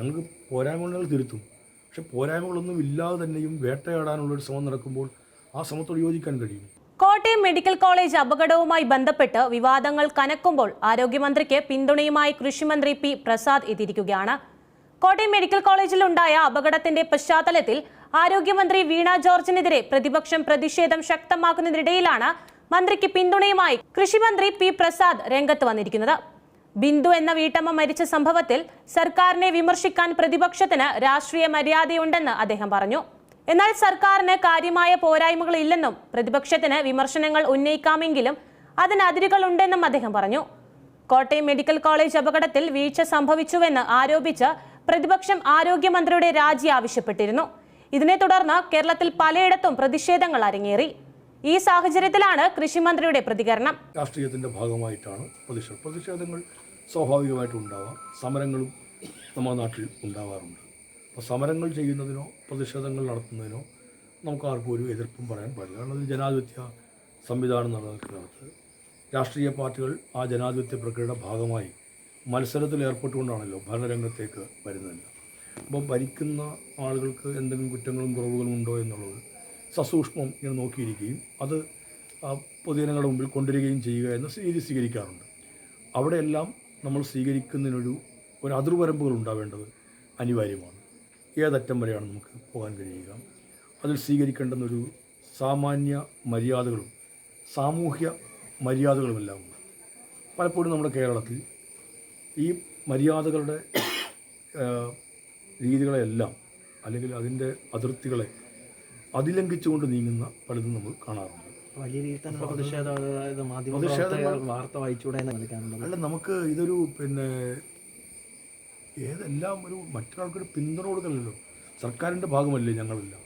ഞങ്ങൾക്ക് പോരായ്മകൾ തിരുത്തും. പക്ഷെ പോരായ്മകളൊന്നും ഇല്ലാതെ തന്നെയും വേട്ടയാടാനുള്ള ഒരു ശ്രമം നടക്കുമ്പോൾ ആ ശ്രമത്തോട് യോജിക്കാൻ കഴിയും. കോട്ടയം മെഡിക്കൽ കോളേജ് അപകടവുമായി ബന്ധപ്പെട്ട് വിവാദങ്ങൾ കനക്കുമ്പോൾ ആരോഗ്യമന്ത്രിക്ക് പിന്തുണയുമായി കൃഷിമന്ത്രി പി പ്രസാദ് എത്തിയിരിക്കുകയാണ്. കോട്ടയം മെഡിക്കൽ കോളേജിലുണ്ടായ അപകടത്തിന്റെ പശ്ചാത്തലത്തിൽ ആരോഗ്യമന്ത്രി വീണ ജോർജിനെതിരെ പ്രതിപക്ഷം പ്രതിഷേധം ശക്തമാക്കുന്നതിനിടയിലാണ് മന്ത്രിക്ക് പിന്തുണയുമായി കൃഷിമന്ത്രി പി പ്രസാദ് രംഗത്ത് വന്നിരിക്കുന്നത്. ബിന്ദു എന്ന വീട്ടമ്മ മരിച്ച സംഭവത്തിൽ സർക്കാരിനെ വിമർശിക്കാൻ പ്രതിപക്ഷത്തിന് രാഷ്ട്രീയ മര്യാദയുണ്ടെന്ന് അദ്ദേഹം പറഞ്ഞു. എന്നാൽ സർക്കാരിന് കാര്യമായ പോരായ്മകളില്ലെന്നും പ്രതിപക്ഷത്തിന് വിമർശനങ്ങൾ ഉന്നയിക്കാമെങ്കിലും അതിന് അതിരുകളുണ്ടെന്നും അദ്ദേഹം പറഞ്ഞു. കോട്ടയം മെഡിക്കൽ കോളേജ് അപകടത്തിൽ വീഴ്ച സംഭവിച്ചുവെന്ന് ആരോപിച്ച് പ്രതിപക്ഷം ആരോഗ്യമന്ത്രിയുടെ രാജി ആവശ്യപ്പെട്ടിരുന്നു. ഇതിനെ തുടർന്ന് കേരളത്തിൽ പലയിടത്തും പ്രതിഷേധങ്ങൾ അരങ്ങേറി. ഈ സാഹചര്യത്തിലാണ് കൃഷിമന്ത്രിയുടെ പ്രതികരണം. രാഷ്ട്രീയത്തിന്റെ ഭാഗമായിട്ടാണ് പ്രതിഷേധം. പ്രതിഷേധങ്ങൾ സ്വാഭാവികമായിട്ടും ഉണ്ടാവാം. സമരങ്ങളും നമ്മുടെ നാട്ടിൽ ഉണ്ടാവാറുണ്ട്. അപ്പോൾ സമരങ്ങൾ ചെയ്യുന്നതിനോ പ്രതിഷേധങ്ങൾ നടത്തുന്നതിനോ നമുക്ക് ആർക്കും ഒരു എതിർപ്പും പറയാൻ പാടില്ല. കാരണം അത് ജനാധിപത്യ സംവിധാനം നിലനിൽക്കുന്നിടത്ത് രാഷ്ട്രീയ പാർട്ടികൾ ആ ജനാധിപത്യ പ്രക്രിയയുടെ ഭാഗമായി മത്സരത്തിൽ ഏർപ്പെട്ടുകൊണ്ടാണല്ലോ ഭരണരംഗത്തേക്ക് വരുന്നത്. അപ്പോൾ ഭരിക്കുന്ന ആളുകൾക്ക് എന്തെങ്കിലും കുറ്റങ്ങളും കുറവുകളും ഉണ്ടോ എന്നുള്ളത് സസൂക്ഷ്മം ഇങ്ങനെ നോക്കിയിരിക്കുകയും അത് പൊതുജനങ്ങളുടെ മുമ്പിൽ കൊണ്ടുവരികയും ചെയ്യുക എന്ന രീതി സ്വീകരിക്കാറുണ്ട്. അവിടെയെല്ലാം നമ്മൾ സ്വീകരിക്കുന്നതിനൊരു ഒരു അതിർവരമ്പുകൾ ഉണ്ടാവേണ്ടത് അനിവാര്യമാണ്. ഏതറ്റം വരെയാണ് നമുക്ക് പോകാൻ കഴിയുക. അതിൽ സ്വീകരിക്കേണ്ടുന്നൊരു സാമാന്യ മര്യാദകളും സാമൂഹ്യ മര്യാദകളുമെല്ലാം ഉണ്ട്. പലപ്പോഴും നമ്മുടെ കേരളത്തിൽ ഈ മര്യാദകളുടെ രീതികളെല്ലാം അല്ലെങ്കിൽ അതിന്റെ അതിർത്തികളെ അതിലംഘിച്ചുകൊണ്ട് നീങ്ങുന്ന പലതും നമ്മൾ കാണാറുണ്ട്. വലിയ രീതിയിൽ തന്നെ പ്രതിഷേധം വാർത്ത വായിച്ചുകൂടെ അല്ല നമുക്ക് ഇതൊരു പിന്നെ ഏതെല്ലാം ഒരു മറ്റൊരാൾക്കൊരു പിന്തുണ കൊടുക്കലല്ലോ സർക്കാരിന്റെ ഭാഗമല്ലേ ഞങ്ങളെല്ലാം.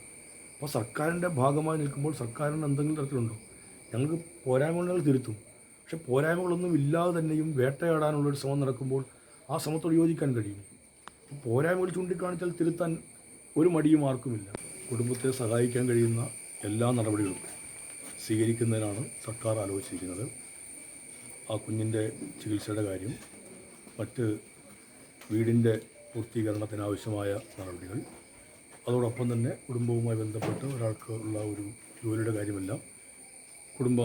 അപ്പോൾ സർക്കാരിന്റെ ഭാഗമായി നിൽക്കുമ്പോൾ സർക്കാരിന് എന്തെങ്കിലും തരത്തിലുണ്ടോ? ഞങ്ങൾക്ക് പോരായ്മകൾ തിരുത്തും. പക്ഷെ പോരായ്മകളൊന്നും ഇല്ലാതെ തന്നെയും വേട്ടയാടാനുള്ളൊരു ശ്രമം നടക്കുമ്പോൾ ആ ശ്രമത്തോട് യോജിക്കാൻ കഴിയും. പോരായ്മകൾ ചൂണ്ടിക്കാണിച്ചാൽ തിരുത്താൻ ഒരു മടിയും ആർക്കുമില്ല. കുടുംബത്തെ സഹായിക്കാൻ കഴിയുന്ന എല്ലാ നടപടികളും സ്വീകരിക്കുന്നതിനാണ് സർക്കാർ ആലോചിച്ചിരിക്കുന്നത്. ആ കുഞ്ഞിന്റെ ചികിത്സയുടെ കാര്യം മറ്റ് വീടിന്റെ പൂർത്തീകരണത്തിനാവശ്യമായ നടപടികൾ അതോടൊപ്പം തന്നെ കുടുംബവുമായി ബന്ധപ്പെട്ട് ഒരാൾക്ക് ഉള്ള ഒരു ജോലിയുടെ കാര്യമെല്ലാം കുടുംബ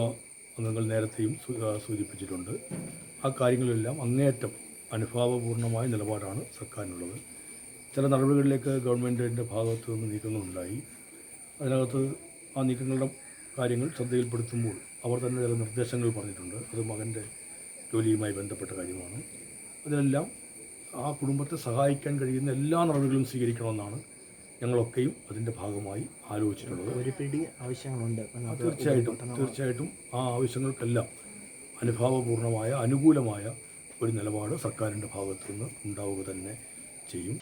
അംഗങ്ങൾ നേരത്തെയും സൂചിപ്പിച്ചിട്ടുണ്ട്. ആ കാര്യങ്ങളെല്ലാം അങ്ങേയറ്റം അനുഭാവപൂർണമായ നിലപാടാണ് സർക്കാരിനുള്ളത്. ചില നടപടികളിലേക്ക് ഗവൺമെന്റിന്റെ ഭാഗത്തു നിന്ന് നീക്കങ്ങളുണ്ടായി. അതിനകത്ത് ആ നീക്കങ്ങളുടെ കാര്യങ്ങൾ ശ്രദ്ധയിൽപ്പെടുത്തുമ്പോൾ അവർ തന്നെ ചില നിർദ്ദേശങ്ങൾ പറഞ്ഞിട്ടുണ്ട്. അത് മകന്റെ ജോലിയുമായി ബന്ധപ്പെട്ട കാര്യമാണ്. അതിനെല്ലാം ആ കുടുംബത്തെ സഹായിക്കാൻ കഴിയുന്ന എല്ലാ നടപടികളും സ്വീകരിക്കണമെന്നാണ് ഞങ്ങളൊക്കെയും അതിന്റെ ഭാഗമായി ആലോചിച്ചിട്ടുള്ളത്. ഒരു പിടി ആവശ്യങ്ങളുണ്ട്. തീർച്ചയായിട്ടും തീർച്ചയായിട്ടും ആ ആവശ്യങ്ങൾക്കെല്ലാം അനുഭാവപൂർണമായ അനുകൂലമായ ഒരു നിലപാട് സർക്കാരിന്റെ ഭാഗത്തു നിന്ന് ഉണ്ടാവുക തന്നെ ചെയ്യും